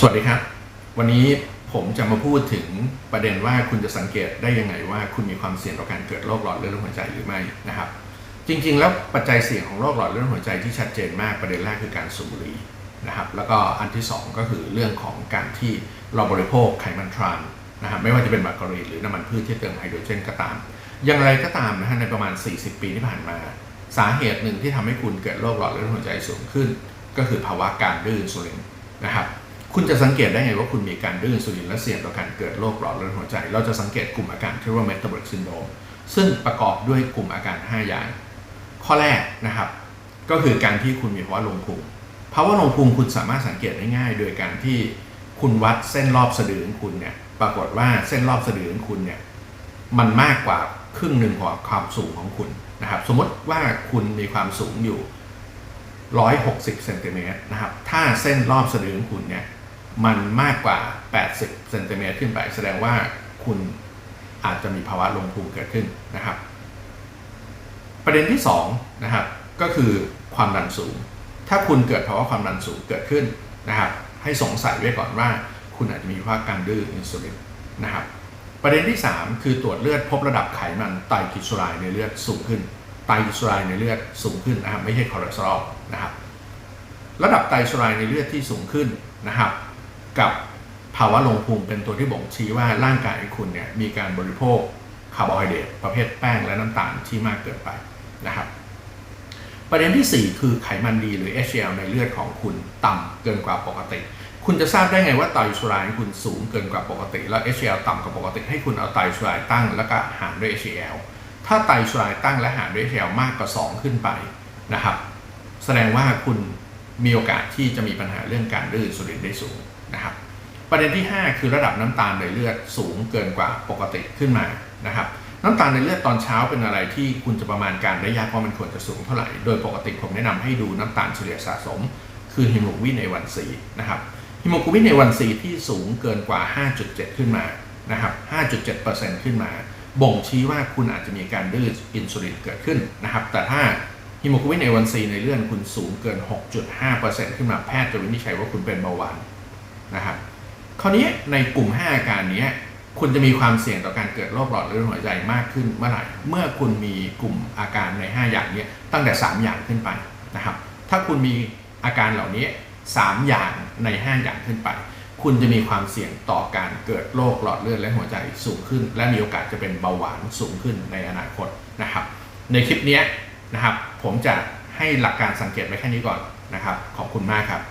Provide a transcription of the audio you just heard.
สวัสดีครับ วันนี้ผมจะมาพูดถึงประเด็นว่าคุณจะสังเกตได้ยังไงว่าคุณมีความเสี่ยงต่อการเกิดโรคหลอดเลือดหัวใจหรือไม่นะครับ จริง ๆ แล้วปัจจัยเสี่ยงของโรคหลอดเลือดหัวใจที่ชัดเจนมากประเด็นแรกคือการสูบบุหรี่นะครับ แล้วก็อันที่สองก็คือเรื่องของการที่เราบริโภคไขมันทรานนะครับไม่ว่าจะเป็นมาการีนหรือน้ำมันพืชที่เติมไฮโดรเจนก็ตาม อย่างไรก็ตามนะฮะในประมาณ 40 ปีที่ผ่านมา สาเหตุหนึ่งที่ทำให้คุณเกิดโรคหลอดเลือดหัวใจสูงขึ้น ก็คือภาวะการดื้ออินซูลินนะครับ คุณจะสังเกตได้ไงว่าคุณมีการดื้ออินซูลินและเสี่ยงต่อการเกิดโรคหลอดเลือดหัวใจ เราจะสังเกตกลุ่มอาการที่เรียกว่า metabolic syndrome ซึ่งประกอบด้วยกลุ่มอาการ 5 อย่าง ข้อแรกนะครับ ก็คือการที่คุณมีภาวะลงพุงภาวะลงพุงคุณสามารถสังเกตได้ง่าย โดยการที่คุณวัดเส้นรอบสะดือของคุณเนี่ยปรากฏว่าเส้นรอบสะดือของคุณเนี่ยมันมากกว่าครึ่งหนึ่งของความสูงของคุณนะครับ สมมติว่าคุณมีความสูงอยู่ 160เซนติเมตรนะครับ ถ้าเส้นรอบสะดือของคุณเนี่ย มันมากกว่า 80เซนติเมตรขึ้นไป แสดงว่าคุณอาจจะมีภาวะลงพุงเกิดขึ้นนะครับ ประเด็นที่2นะครับก็คือความดันสูง ถ้าคุณเกิดภาวะความดันสูงเกิดขึ้นนะครับ ให้สงสัยไว้ก่อนว่า คุณอาจจะมีภาวะการดื้ออินซูลินนะครับ ประเด็นที่ 3 คือตรวจเลือดพบระดับไขมันไตรกลีเซอไรด์ในเลือดสูงขึ้นไตรกลีเซอไรด์ในเลือดสูงขึ้นนะครับไม่ใช่คอเลสเตอรอลนะครับ ระดับไตรกลีเซอไรด์ในเลือดที่สูงขึ้นนะครับ กับภาวะลงพุงเป็นตัวที่บ่งชี้ว่าร่างกายของคุณเนี่ยมีการบริโภคคาร์โบไฮเดรตประเภทแป้งและน้ำตาลที่มากเกินไปนะครับ ประเด็นที่ 4 คือไขมันดีหรือ HDL ในเลือดของคุณต่ำเกินกว่าปกติ คุณจะทราบได้ไงว่าไตรกลีเซอไรด์ของคุณสูงเกินกว่าปกติ แล้ว HDL ต่ำกว่าปกติ ให้คุณเอาไตรกลีเซอไรด์ตั้งแล้วก็หารด้วย HDL ถ้าไตรกลีเซอไรด์ตั้งและหารด้วย HDL มากกว่า 2 ขึ้นไปนะครับ แสดงว่าคุณมีโอกาสที่จะมีปัญหาเรื่องการดื้ออินซูลินได้สูง นะครับ ประเด็นที่ 5 คือระดับน้ำตาลในเลือดสูงเกินกว่าปกติขึ้นมานะครับน้ำตาลในเลือดตอนเช้าเป็นอะไรที่คุณจะประมาณการได้ยากว่ามันควรจะสูงเท่าไหร่ โดยปกติผมแนะนำให้ดูน้ำตาลเฉลี่ยสะสม คือฮีโมโกลบินในวันซีนะครับฮีโมโกลบินในวันซีที่สูงเกินกว่า 5.7 ขึ้นมานะครับ 5.7%ขึ้นมา บ่งชี้ว่าคุณอาจจะมีการดื้ออินซูลินเกิดขึ้นนะครับ แต่ถ้าฮีโมโกลบินในวันซีในเลือดคุณสูงเกิน 6.5%ขึ้นมาแพทย์จะวินิจฉัยว่าคุณเป็นเบาหวาน นะครับคราวนี้ในกลุ่ม 5 อาการนี้คุณจะมีความเสี่ยงต่อการเกิดโรคหลอดเลือดหัวใจมากขึ้นเมื่อไหร่ เมื่อคุณมีกลุ่มอาการใน 5 อย่างนี้ตั้งแต่ 3 อย่างขึ้นไปนะครับ ถ้าคุณมีอาการเหล่านี้ 3 อย่างใน 5 อย่างขึ้นไป คุณจะมีความเสี่ยงต่อการเกิดโรคหลอดเลือดและหัวใจสูงขึ้น และมีโอกาสจะเป็นเบาหวานสูงขึ้นในอนาคตนะครับ ในคลิปนี้นะครับ ผมจะให้หลักการสังเกตไว้แค่นี้ก่อนนะครับ ขอบคุณมากครับ